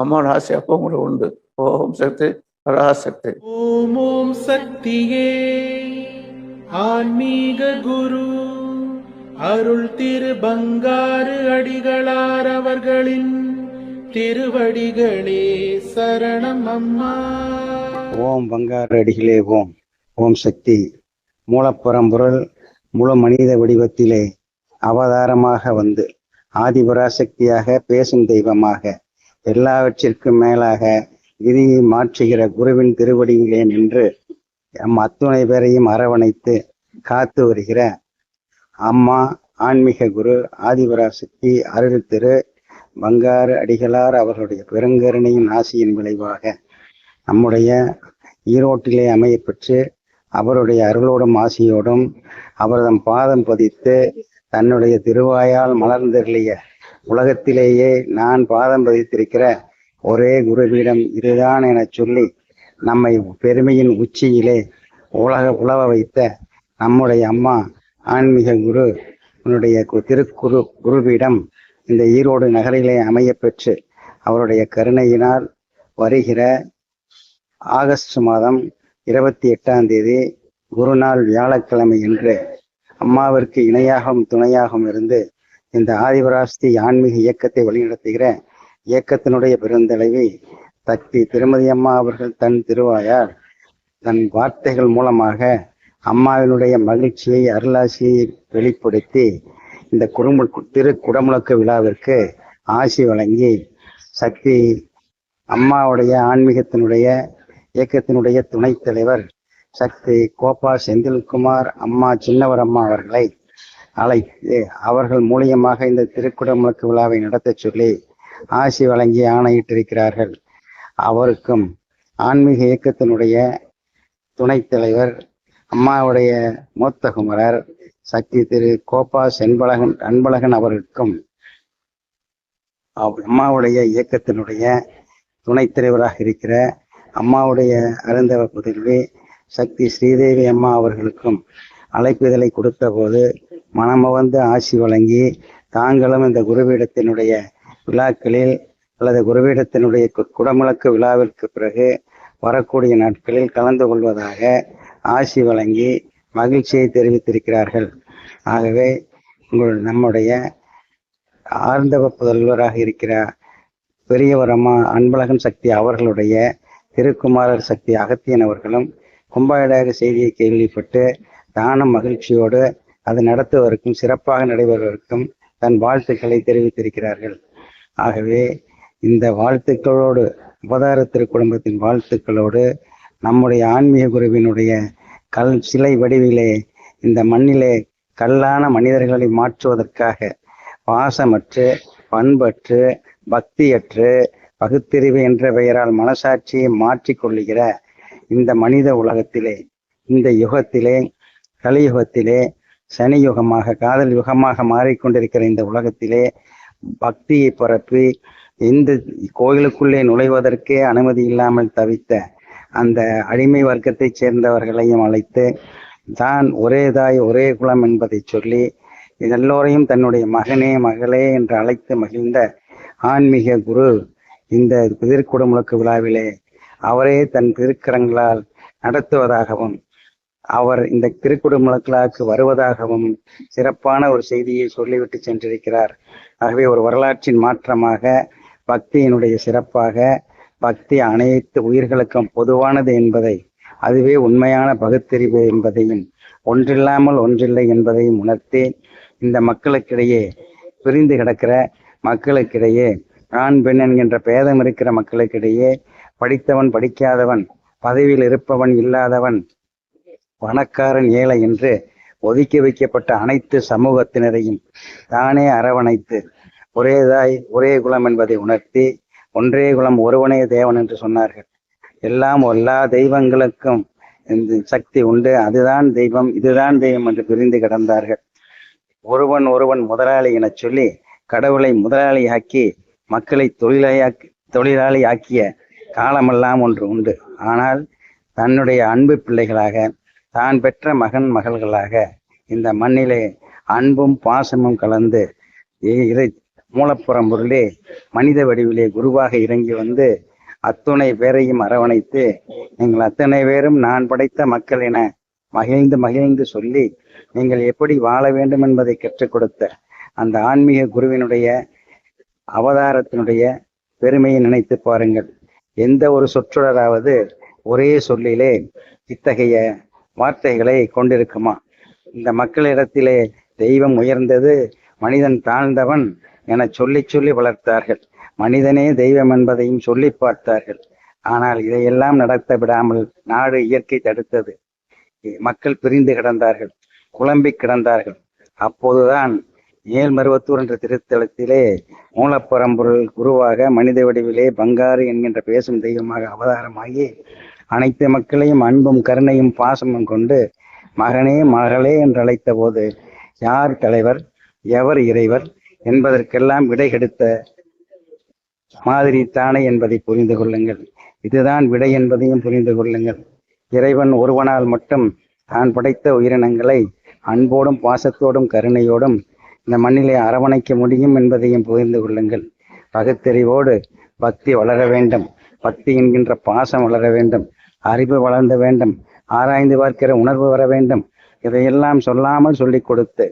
அம்மா ராசி அப்போ உங்களுக்கு உண்டு. ஓம் சக்தி பராசக்தி. ஓம் ஓம் சக்தியே. ஆன்மீக குரு அருள் திரு பங்காரு அடிகளார் அவர்களின் திருவடிகளே சரணம் அம்மா. ஓம் பங்காரு அடிகளே ஓம். ஓம் சக்தி. மூலப்பரம்பொருள் முழு மனித வடிவத்திலே அவதாரமாக வந்து ஆதிபராசக்தியாக பேசும் தெய்வமாக எல்லாவற்றிற்கும் மேலாக விதியை மாற்றுகிற குருவின் திருவடியிலே நின்று நம் அத்துணை பேரையும் அரவணைத்து காத்து வருகிற அம்மா ஆன்மீக குரு ஆதிபராசக்தி அருள் திரு பங்காரு அடிகளார் அவர்களுடைய பெருங்கருணையின் ஆசியின் விளைவாக நம்முடைய ஈரோட்டிலே அமைய பெற்று அவருடைய அருளோடும் ஆசியோடும் அவரதம் பாதம் பதித்து தன்னுடைய திருவாயால் மலர்ந்தருளிய உலகத்திலேயே நான் பாதம் பதித்திருக்கிற ஒரே குருவிடம் இதுதான் என சொல்லி நம்மை பெருமையின் உச்சியிலே உலக உழவ வைத்த நம்முடைய அம்மா ஆன்மீக குரு உன்னுடைய கு- திருக்குரு குருவிடம் இந்த ஈரோடு நகரிலே அமைய பெற்று அவருடைய கருணையினால் வருகிற ஆகஸ்ட் மாதம் இருபத்தி எட்டாம் தேதி குருநாள் வியாழக்கிழமை என்று அம்மாவிற்கு இணையாகவும் துணையாகவும் இருந்து இந்த ஆதிபராஸ்தி ஆன்மீக இயக்கத்தை வழிநடத்துகிற இயக்கத்தினுடைய பெருந்தலைவி சக்தி திருமதி அம்மா அவர்கள் தன் திருவாயார் தன் வார்த்தைகள் மூலமாக அம்மாவினுடைய மகிழ்ச்சியை அருளாசியை வெளிப்படுத்தி இந்த குறுமு திரு குடமுழக்க விழாவிற்கு ஆசி வழங்கி சக்தி அம்மாவுடைய ஆன்மீகத்தினுடைய இயக்கத்தினுடைய துணைத் தலைவர் சக்தி கோபா செந்தில்குமார் அம்மா சின்னவர் அம்மா அவர்களை அழைத்து அவர்கள் மூலியமாக இந்த திருக்குடமுழுக்கு விழாவை நடத்தச் சொல்லி ஆசி வழங்கி ஆணையிட்டிருக்கிறார்கள். அவருக்கும் ஆன்மீக இயக்கத்தினுடைய துணைத் தலைவர் அம்மாவுடைய மூத்த குமரர் சக்தி திரு கோபா செண்பழகன் அன்பழகன் அவர்களுக்கும் அவ்- அம்மாவுடைய இயக்கத்தினுடைய துணைத் தலைவராக இருக்கிற அம்மாவுடைய அருந்தவ புதல்வி சக்தி ஸ்ரீதேவி அம்மா அவர்களுக்கும் அழைப்பிதழை கொடுத்த போது மனமவந்து ஆசி வழங்கி தாங்களும் இந்த குருபீடத்தினுடைய விழாக்களில் அல்லது குருபீடத்தினுடைய கு- குடமுழக்கு விழாவிற்கு பிறகு வரக்கூடிய நாட்களில் கலந்து கொள்வதாக ஆசி வழங்கி மகிழ்ச்சியை தெரிவித்திருக்கிறார்கள். ஆகவே உங்கள் நம்முடைய ஆர்ந்தவ புதல்வராக இருக்கிற பெரியவர் அம்மா அன்பழகன் சக்தி அவர்களுடைய திருக்குமாரர் சக்தி அகத்தியன் அவர்களும் கும்பாயடாக செய்தியை கேள்விப்பட்டு தானும் மகிழ்ச்சியோடு அது நடத்துவதற்கும் சிறப்பாக நடைபெறுவதற்கும் தன் வாழ்த்துக்களை தெரிவித்திருக்கிறார்கள். ஆகவே இந்த வாழ்த்துக்களோடு அவதார திருக்குடும்பத்தின் வாழ்த்துக்களோடு நம்முடைய ஆன்மீக குருவினுடைய கல் சிலை வடிவிலே இந்த மண்ணிலே கல்லான மனிதர்களை மாற்றுவதற்காக பாசமற்று பண்பற்று பக்தியற்று பகுத்தறிவு என்ற பெயரால் மனசாட்சியை மாற்றிக்கொள்ளுகிற இந்த மனித உலகத்திலே இந்த யுகத்திலே கலியுகத்திலே சனி யுகமாக காதல் யுகமாக மாறிக்கொண்டிருக்கிற இந்த உலகத்திலே பக்தியை பரப்பி இந்த கோயிலுக்குள்ளே நுழைவதற்கே அனுமதி இல்லாமல் தவித்த அந்த அடிமை வர்க்கத்தைச் சேர்ந்தவர்களையும் அழைத்து தான் ஒரே தாய் ஒரே குலம் என்பதை சொல்லி எல்லோரையும் தன்னுடைய மகனே மகளே என்று அழைத்து மகிழ்ந்த ஆன்மீக குரு இந்த திருக்குடமுழக்கு விழாவிலே அவரே தன் திருக்கரங்களால் நடத்துவதாகவும் அவர் இந்த திருக்குடமுழக்கிலாக்கு வருவதாகவும் சிறப்பான ஒரு செய்தியை சொல்லிவிட்டு சென்றிருக்கிறார். ஆகவே ஒரு வரலாற்றின் மாற்றமாக பக்தியினுடைய சிறப்பாக பக்தி அனைத்து உயிர்களுக்கும் பொதுவானது என்பதை அதுவே உண்மையான பகுத்தறிவு என்பதையும் ஒன்றில்லாமல் ஒன்றில்லை என்பதையும் உணர்த்தி இந்த மக்களுக்கிடையே பிரிந்து கிடக்கிற மக்களுக்கிடையே ஆண் பெண் என்கின்ற பேதம் இருக்கிற மக்களுக்கிடையே படித்தவன் படிக்காதவன் பதவியில் இருப்பவன் இல்லாதவன் பணக்காரன் ஏழை என்று ஒதுக்கி வைக்கப்பட்ட அனைத்து சமூகத்தினரையும் தானே அரவணைத்து ஒரே தாய் ஒரே குலம் என்பதை உணர்த்தி ஒன்றே குலம் ஒருவனே தேவன் என்று சொன்னார்கள். எல்லாம் எல்லா தெய்வங்களுக்கும் இந்த சக்தி உண்டு. அதுதான் தெய்வம் இதுதான் தெய்வம் என்று பிரிந்து கிடந்தார்கள். ஒருவன் ஒருவன் முதலாளி எனச் சொல்லி கடவுளை முதலாளியாக்கி மக்களை தொழிலாளியாக்கி தொழிலாளி ஆக்கிய காலமெல்லாம் ஒன்று உண்டு. ஆனால் தன்னுடைய அன்பு பிள்ளைகளாக தான் பெற்ற மகன் மகள்களாக இந்த மண்ணிலே அன்பும் பாசமும் கலந்து இறை மூலப்புறம் பொருளே மனித வடிவிலே குருவாக இறங்கி வந்து அத்துணை பேரையும் அரவணைத்து நீங்கள் அத்தனை பேரும் நான் படைத்த மக்கள் என மகிழ்ந்து மகிழ்ந்து சொல்லி நீங்கள் எப்படி வாழ வேண்டும் என்பதை கற்றுக் கொடுத்த அந்த ஆன்மீக குருவினுடைய அவதாரத்தினுடைய பெருமையை நினைத்து பாருங்கள். எந்த ஒரு சொற்றொடராவது ஒரே சொல்லிலே இத்தகைய வார்த்தைகளை கொண்டிருக்குமா? இந்த மக்களிடத்திலே தெய்வம் உயர்ந்தது மனிதன் தாழ்ந்தவன் என சொல்லி சொல்லி வளர்த்தார்கள். மனிதனே தெய்வம் என்பதையும் சொல்லி பார்த்தார்கள். ஆனால் இதையெல்லாம் நடத்த விடாமல் நாடு இயற்கை தடுத்தது. மக்கள் பிரிந்து கிடந்தார்கள் குழம்பி கிடந்தார்கள். அப்போதுதான் ஏழ்மருவத்தூர் என்ற திருத்தலத்திலே மூலப்பரம்பொருள் குருவாக மனித வடிவிலே பங்காரு என்கின்ற பேசும் தெய்வமாக அவதாரமாகி அனைத்து மக்களையும் அன்பும் கருணையும் பாசமும் கொண்டு மகனே மகளே என்று அழைத்த போது யார் தலைவர்? எவர் இறைவர்? என்பதற்கெல்லாம் விடை கெடுத்த மாதிரி தானே என்பதை புரிந்து கொள்ளுங்கள். இதுதான் விடை என்பதையும் புரிந்து கொள்ளுங்கள். இறைவன் ஒருவனால் மட்டும் தான் படைத்த உயிரினங்களை அன்போடும் பாசத்தோடும் கருணையோடும் இந்த மண்ணிலே அரவணைக்க முடியும் என்பதையும் புரிந்து கொள்ளுங்கள். பகுத்தறிவோடு பக்தி வளர வேண்டும். பக்தி என்கின்ற பாசம் வளர வேண்டும். அறிவு வளர்ந்த வேண்டும். ஆராய்ந்து பார்க்கிற உணர்வு வர வேண்டும். இதையெல்லாம் சொல்லாமல் சொல்லிக் கொடுத்து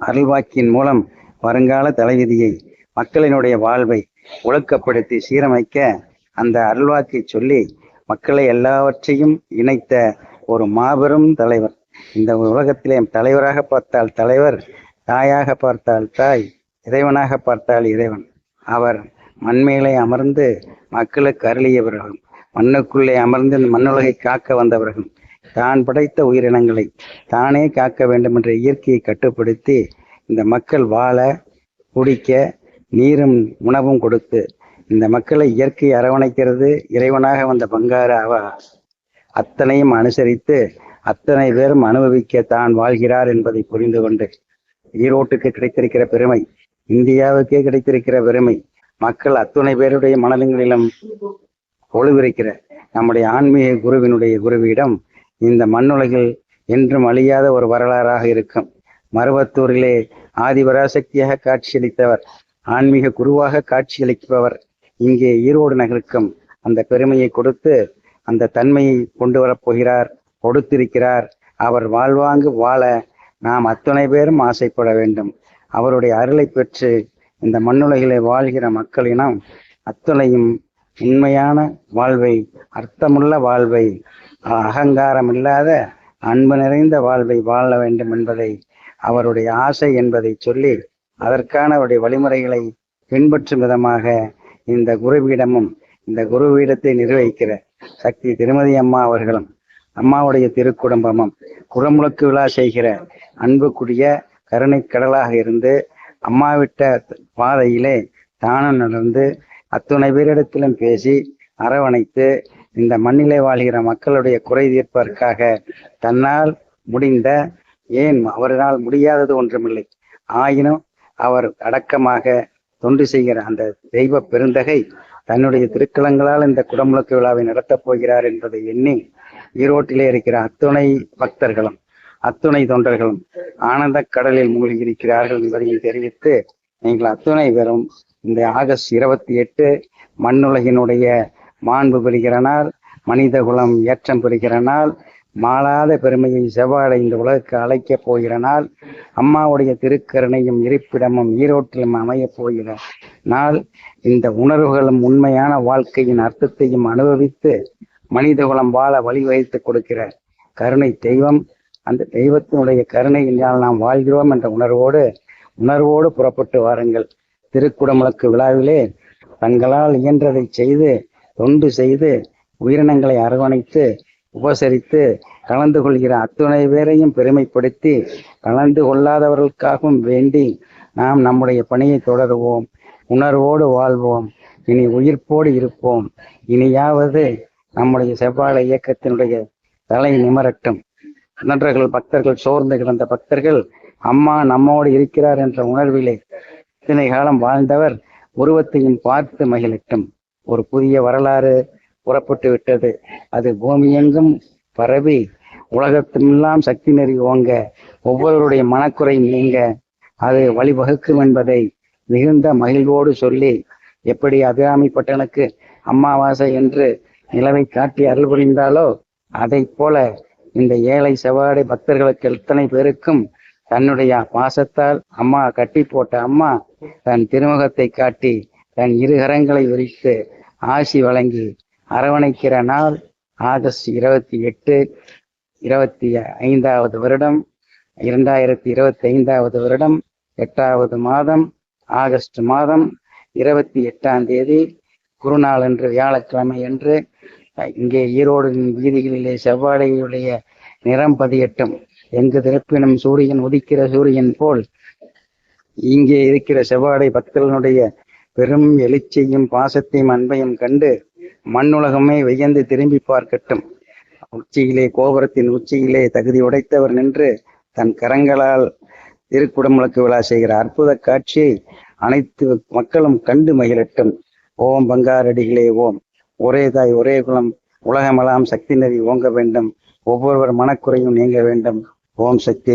அருள்வாக்கின் மூலம் வருங்கால தலைவிதியை மக்களினுடைய வாழ்வை ஒழுக்கப்படுத்தி சீரமைக்க அந்த அருள்வாக்கை சொல்லி மக்களை எல்லாவற்றையும் இணைத்த ஒரு மாபெரும் தலைவர். இந்த உலகத்திலே தலைவராக பார்த்தால் தலைவர் தாயாக பார்த்தால் தாய் இறைவனாக பார்த்தால் இறைவன். அவர் மண்மேலே அமர்ந்து மக்களுக்கு அருளியவர்களும் மண்ணுக்குள்ளே அமர்ந்து இந்த மண்ணுலகை காக்க வந்தவர்கள். தான் படைத்த உயிரினங்களை தானே காக்க வேண்டும் என்ற இயற்கையை கட்டுப்படுத்தி இந்த மக்கள் வாழ குடிக்க நீரும் உணவும் கொடுத்து இந்த மக்களை இயற்கை அரவணைக்கிறது. இறைவனாக வந்த பங்காரு அவ அத்தனையும் அனுசரித்து அத்தனை பேரும் அனுபவிக்க தான் வாழ்கிறார் என்பதை புரிந்து கொண்டு ஈரோட்டுக்கு கிடைத்திருக்கிற பெருமை இந்தியாவுக்கே கிடைத்திருக்கிற பெருமை. மக்கள் அத்துணை பேருடைய மனதங்களிலும் ஒளிவிருக்கிற நம்முடைய ஆன்மீக குருவினுடைய குருவிடம் இந்த மண்ணுலகில் என்றும் அழியாத ஒரு வரலாறாக இருக்கும். மருவத்தூரிலே ஆதிபராசக்தியாக காட்சியளித்தவர் ஆன்மீக குருவாக காட்சியளிப்பவர் இங்கே ஈரோடு நகருக்கும் அந்த பெருமையை கொடுத்து அந்த தன்மையை கொண்டு வரப்போகிறார் கொடுத்திருக்கிறார். அவர் வாழ்வாங்கு வாழ நாம் அத்தனை பேரும் ஆசைப்பட வேண்டும். அவருடைய அருளை பெற்று இந்த மண்ணுலகிலே வாழ்கிற மக்களினம் அத்தனையும் உண்மையான வாழ்வை அர்த்தமுள்ள வாழ்வை அகங்காரம் இல்லாத அன்பு நிறைந்த வாழ்வை வாழ வேண்டும் என்பதை அவருடைய ஆசை என்பதை சொல்லி அதற்கான அவருடைய வழிமுறைகளை பின்பற்றும் விதமாக இந்த குருவீடமும் இந்த குருவீடத்தை நிர்வகிக்கிற சக்தி திருமதி அம்மா அவர்களும் அம்மாவுடைய திருக்குடும்பமும் குடமுழுக்கு விழா செய்கிற அன்புக்குரிய கருணை கடலாக இருந்து அம்மா விட்ட பாதையிலே தானம் நடந்து அத்துணை பேரிடத்திலும் பேசி அரவணைத்து இந்த மண்ணிலே வாழ்கிற மக்களுடைய குறை தீர்ப்பதற்காக தன்னால் முடிந்த ஏன் அவரால் முடியாதது ஒன்றுமில்லை. ஆயினும் அவர் அடக்கமாக தொண்டு செய்கிற அந்த தெய்வ பெருந்தகை தன்னுடைய திருக்கலங்களால் இந்த குடமுழுக்கு விழாவை நடத்தப் போகிறார் என்பதை எண்ணி ஈரோட்டிலே இருக்கிற அத்துணை பக்தர்களும் அத்துணை தொண்டர்களும் ஆனந்த கடலில் மூழ்கி இருக்கிறார்கள் என்பதையும் தெரிவித்து நீங்கள் அத்துணை பேரும் இந்த ஆகஸ்ட் இருபத்தி எட்டு மண்ணுலகினுடைய மாண்பு பெறுகிற நாள் மனித குலம் ஏற்றம் பெறுகிற நாள் மாளாத பெருமையை செவ்வாடை இந்த உலகுக்கு அழைக்கப் போகிற நாள் அம்மாவுடைய திருக்கருணையும் இருப்பிடமும் ஈரோட்டிலும் அமையப் போகிற நாள். இந்த உணர்வுகளும் உண்மையான வாழ்க்கையின் அர்த்தத்தையும் அனுபவித்து மனிதகுலம் வாழ வழிவகுத்து கொடுக்கிற கருணை தெய்வம். அந்த தெய்வத்தினுடைய கருணையினால் நாம் வாழ்கிறோம் என்ற உணர்வோடு உணர்வோடு புறப்பட்டு வாருங்கள். திருக்குடமுழக்கு விழாவிலே தங்களால் இயன்றதை செய்து தொண்டு செய்து உயிரினங்களை அரவணைத்து உபசரித்து கலந்து கொள்கிற அத்துணை பேரையும் பெருமைப்படுத்தி கலந்து கொள்ளாதவர்களுக்காகவும் வேண்டி நாம் நம்முடைய பணியை தொடருவோம் உணர்வோடு வாழ்வோம் இனி உயிர்ப்போடு இருப்போம். இனியாவது நம்முடைய செவ்வாழை இயக்கத்தினுடைய தலை நிமரட்டும். நன்றர்கள் பக்தர்கள் சோர்ந்து கிடந்த பக்தர்கள் அம்மா நம்மோடு இருக்கிறார் என்ற உணர்விலே இத்தனை காலம் வாழ்ந்தவர் உருவத்தையும் பார்த்து மகிழட்டும். ஒரு புதிய வரலாறு புறப்பட்டு விட்டது. அது பூமியெங்கும் பரவி உலகத்திலெல்லாம் சக்தி நெறி ஓங்க ஒவ்வொருவருடைய மனக்குறை நீங்க. அது வழிவகுக்கும் என்பதை மிகுந்த மகிழ்வோடு சொல்லி எப்படி அபிராமி பட்டனுக்கு அமாவாசை என்று நிலவை காட்டி அருள் புரிந்தாலோ அதைப் போல இந்த ஏழை செவ்வாடை பக்தர்களுக்கு எத்தனை பேருக்கும் தன்னுடைய பாசத்தால் அம்மா கட்டி போட்ட அம்மா தன் திருமுகத்தை காட்டி தன் இரு கரங்களை விரித்து ஆசி வழங்கி அரவணைக்கிற நாள் ஆகஸ்ட் இருபத்தி எட்டு இருபத்தி ஐந்தாவது வருடம் இரண்டாயிரத்தி இருபத்தி ஐந்தாவது வருடம் எட்டாவது மாதம் ஆகஸ்ட் மாதம் இருபத்தி எட்டாம் தேதி குருநாள் என்று வியாழக்கிழமை என்று இங்கே ஈரோடு வீதிகளிலே செவ்வாழையுடைய நிறம் பதியட்டும். எங்கு திறப்பினும் சூரியன் உதிக்கிற சூரியன் போல் இங்கே இருக்கிற செவ்வாடை பக்தர்களுடைய பெரும் எழுச்சியும் பாசத்தையும் அன்பையும் கண்டு மண்ணுலகமே வியந்து திரும்பி பார்க்கட்டும். உச்சியிலே கோபுரத்தின் உச்சியிலே தகுதி உடைத்தவர் நின்று தன் கரங்களால் திருக்குடமுழக்கு விழா செய்கிற அற்புத காட்சியை அனைத்து மக்களும் கண்டு மகிழட்டும். ஓம் பங்காரடிகளே ஓம். ஒரே தாய் ஒரே குலம். உலகமெல்லாம் சக்தி நெறி ஓங்க வேண்டும். ஒவ்வொருவர் மனக்குறையும் நீங்க வேண்டும். ஓம் சக்தி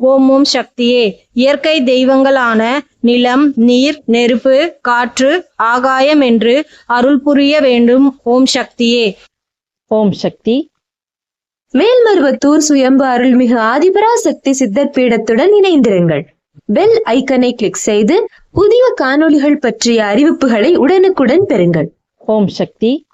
ஓம் ஓம் சக்தியே. இயற்கை தெய்வங்களான நிலம் நீர் நெருப்பு காற்று ஆகாயம் என்று அருள் புரிய வேண்டும் ஓம் சக்தியே. ஓம் சக்தி. மேல்மருவத்தூர் சுயம்பு அருள்மிகு ஆதிபராசக்தி சித்தர் பீடத்துடன் இணைந்திருங்கள். பெல் ஐக்கனை கிளிக் செய்து புதிய காணொளிகள் பற்றிய அறிவிப்புகளை உடனுக்குடன் பெறுங்கள். ஓம் சக்தி.